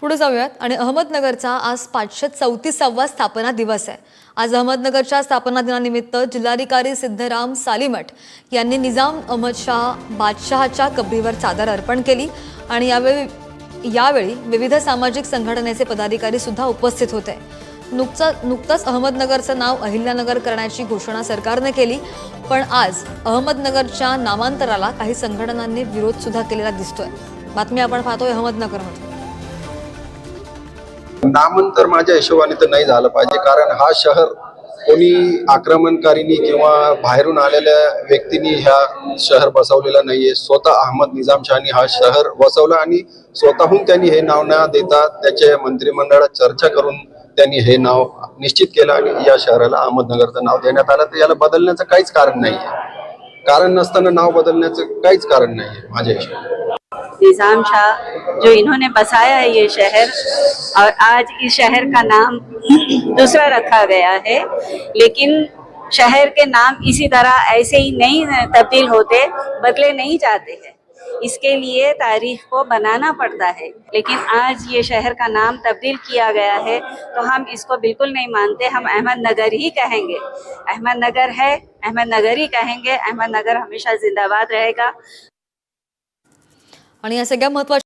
पुढे जाऊयात. आणि अहमदनगरचा आज पाचशे चौतीसावा स्थापना दिवस आहे. आज अहमदनगरच्या स्थापना दिनानिमित्त जिल्हाधिकारी सिद्धराम सालीमठ यांनी निजाम अहमद शाह बादशहाच्या कबरीवर चादर अर्पण केली आणि यावेळी यावेळी विविध सामाजिक संघटनेचे पदाधिकारी सुद्धा उपस्थित होते. नुकचं नुकतंच अहमदनगरचं नाव अहिल्यानगर करण्याची घोषणा सरकारने केली पण आज अहमदनगरच्या नामांतराला काही संघटनांनी विरोध सुद्धा केलेला दिसतोय. बातमी आपण पाहतोय अहमदनगरमध्ये. नामांतर माझ्या हिशोबाने तर नाही झालं पाहिजे. कारण हा शहर कोणी आक्रमणकारीनी किंवा बाहेरून आलेल्या व्यक्तींनी ह्या शहर बसवलेला नाहीये. स्वतः अहमद निजामशहानी हा शहर बसवला आणि स्वतःहून त्यांनी हे नाव न देता त्याच्या मंत्रिमंडळात चर्चा करून त्यांनी हे नाव निश्चित केलं आणि या शहराला अहमदनगरचं नाव देण्यात आलं. तर याला बदलण्याचं काहीच कारण नाहीये. कारण नसताना नाव बदलण्याचं काहीच कारण नाहीये माझ्या हिशोबाने. निजामशाह जो इन्होंने बसाया है ये शहर, और आज इस शहर का नाम दूसरा रखा गया है। लेकिन शहर के नाम इसी तरह ऐसे ही नहीं तब्दील होते, बदले नहीं जाते हैं। इसके लिए तारीख को बनाना पड़ता है। लेकिन आज ये शहर का नाम तब्दील किया गया है तो हम इसको बिल्कुल नहीं मानते। हम अहमदनगर ही कहेंगे। अहमदनगर है अहमदनगर ही कहेंगे। अहमदनगर हमेशा जिंदाबाद रहेगा। आणि या सगळ्या महत्वाच्या